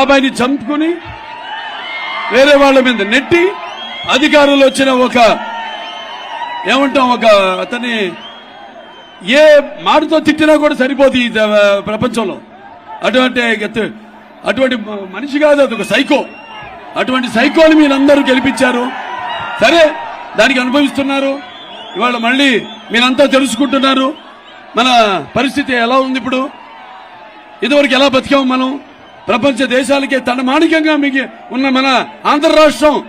బాబాయిని చంపుకుని వేరే వాళ్ళ మీద నెట్టి అధికారులు వచ్చిన ఒక ఏమంటాం ఒక అతని ఏ మాటతో తిట్టినా కూడా సరిపోతుంది ప్రపంచంలో. అటువంటి అటువంటి మనిషి కాదు అది ఒక సైకో. అటువంటి సైకోని మీరందరూ గెలిపించారు. సరే దానికి అనుభవిస్తున్నారు. ఇవాళ మళ్ళీ మీరంతా తెలుసుకుంటున్నారు. మన పరిస్థితి ఎలా ఉంది ఇప్పుడు? ఇదివరకు ఎలా బతికాము మనం? ప్రపంచ దేశాలకే తన మాణికంగా మిగి ఉన్న మన ఆంధ్ర రాష్ట్రం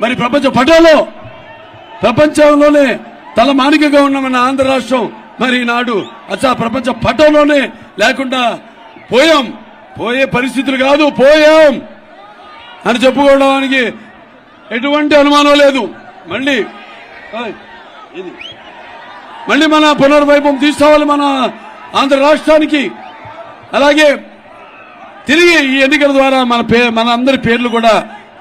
మరి ప్రపంచ పటంలో ప్రపంచంలోనే తల ఉన్న మన ఆంధ్ర రాష్ట్రం మరి నాడు అచ్చా ప్రపంచ పటంలోనే లేకుండా పోయాం. పోయే పరిస్థితులు కాదు పోయాం. అని చెప్పుకోవడానికి ఎటువంటి అనుమానం లేదు. మళ్ళీ ఇది. మళ్ళీ మన పునర్వైభవం తీసుకోవాలి మన ఆంధ్ర రాష్ట్రానికి. అలాగే తిరిగి ఈ ఎన్నికల ద్వారా మన పే మన అందరి పేర్లు కూడా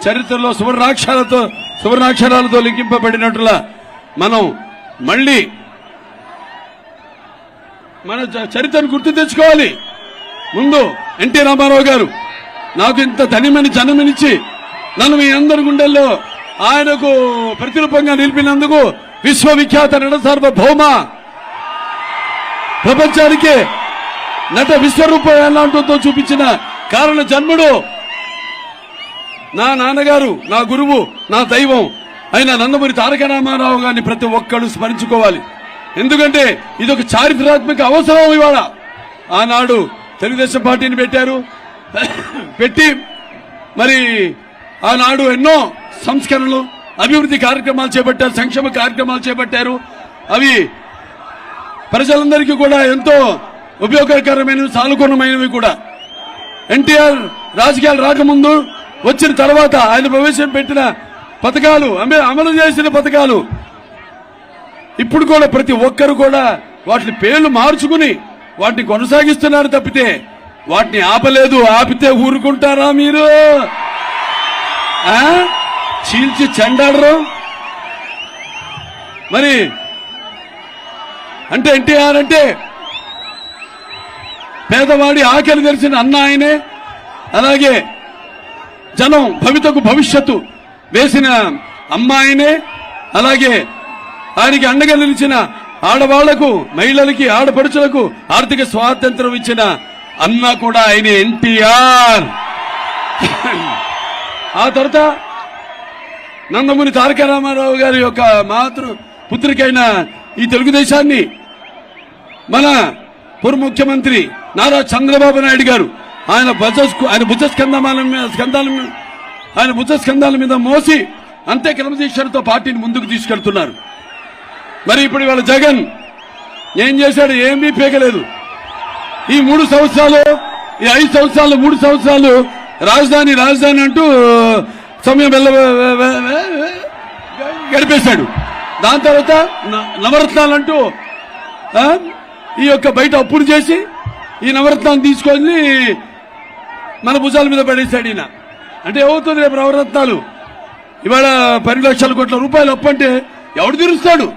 చరిత్రలో సువర్ణాక్షరాలతో సువర్ణాక్షరాలతో లింకింపబడినట్లుగా మనం మళ్ళీ మన చరిత్రను గుర్తు తెచ్చుకోవాలి. ముందు ఎన్టీ రామారావు గారు నాకు ఇంత ధనిమని జన్మనిచ్చి నన్ను మీ అందరి గుండెల్లో ఆయనకు ప్రతిరూపంగా నిలిపినందుకు విశ్వవిఖ్యాత నట సార్వభౌమ ప్రపంచానికే నట విశ్వరూపం ఎలా ఉంటుందో చూపించిన కారణ జన్ముడు. నా నాన్నగారు నా గురువు నా దైవం అయిన నందమూరి తారక రామారావు గారిని ప్రతి ఒక్కళ్ళు స్మరించుకోవాలి. ఎందుకంటే ఇది ఒక చారిత్రాత్మక అవసరం ఇవాళ. ఆనాడు తెలుగుదేశం పార్టీని పెట్టారు. పెట్టి మరి ఆనాడు ఎన్నో సంస్కరణలు అభివృద్ధి కార్యక్రమాలు చేపట్టారు సంక్షేమ కార్యక్రమాలు చేపట్టారు. అవి ప్రజలందరికీ కూడా ఎంతో ఉపయోగకరమైనవి సానుకూలమైనవి కూడా. ఎన్టీఆర్ రాజకీయాలు రాకముందు వచ్చిన తర్వాత ఆయన ప్రవేశపెట్టిన పథకాలు అమలు చేసిన పథకాలు ఇప్పుడు కూడా ప్రతి ఒక్కరు కూడా వాటిని పేర్లు మార్చుకుని వాటిని కొనసాగిస్తున్నారు తప్పితే వాటిని ఆపలేదు ఆపితే ఊరుకుంటారా మీరు? చీల్చి చెండాడరు? మరి అంటే ఎన్టీఆర్ అంటే పేదవాడి ఆకలి తెలిసిన అన్న ఆయనే. అలాగే జనం భవితకు భవిష్యత్తు వేసిన అమ్మాయినే అలాగే ఆయనకి అండగా నిలిచిన ఆడవాళ్ళకు మహిళలకి ఆడపడుచులకు ఆర్థిక స్వాతంత్రం ఇచ్చిన అన్న కూడా ఆయన ఎన్టీఆర్. ఆ తర్వాత నందమూరి తారక రామారావు గారి యొక్క మాతృ పుత్రికైన ఈ తెలుగుదేశాన్ని మన పూర్వ ముఖ్యమంత్రి నారా చంద్రబాబు నాయుడు గారు ఆయన భుజ ఆయన భుజ స్కంధాల మీద స్కంధాల మీద ఆయన భుజ స్కంధాల మీద మోసి అంతే క్రమశిక్షణతో పార్టీని ముందుకు తీసుకెళ్తున్నారు. మరి ఇప్పుడు ఇవాళ జగన్ ఏం చేశాడు? ఏమీ పీకలేదు. ఈ మూడు సంవత్సరాలు ఈ ఐదు సంవత్సరాలు మూడు సంవత్సరాలు రాజధాని రాజధాని అంటూ సమయం వెళ్ళ గడిపేశాడు. దాని తర్వాత న- నవరత్నాలు అంటూ ఈ యొక్క బయట అప్పులు చేసి ఈ నవరత్నాన్ని తీసుకొని మన భుజాల మీద పడేశాడు ఈయన. అంటే ఏమవుతుంది రేపు నవరత్నాలు? ఇవాళ పది లక్షల కోట్ల రూపాయలు అప్పంటే ఎవడు తీరుస్తాడు?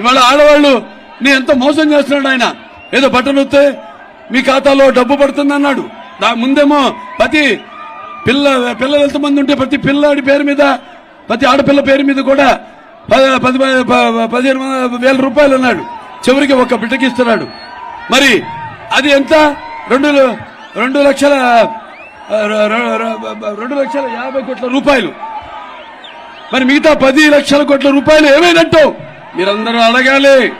ఇవాళ ఆడవాళ్ళు నేను ఎంత మోసం చేస్తున్నాడు ఆయన? ఏదో బట్టలు వస్తే మీ ఖాతాలో డబ్బు పడుతుంది అన్నాడు దా ముందేమో ప్రతి పిల్ల పిల్లలు ఎంతమంది ఉంటే ప్రతి పిల్లాడి పేరు మీద ప్రతి ఆడపిల్ల పేరు మీద కూడా పది పది పదిహేను వేల రూపాయలు అన్నాడు. చివరికి ఒక బిడ్డకి ఇస్తున్నాడు. మరి అది ఎంత? రెండు రెండు లక్షల రెండు లక్షల యాభై కోట్ల రూపాయలు. మరి మిగతా పది లక్షల కోట్ల రూపాయలు ఏమైనట్టు మీరందరూ అడగాలి.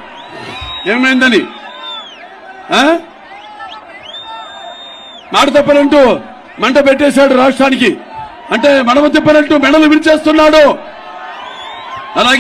ఏమైందని? ఆ? మాట తప్పనంటూ మంట పెట్టేశాడు రాష్ట్రానికి. అంటే మడమ తిప్పనంటూ మెడలు విరిచేస్తున్నాడు. అలాగే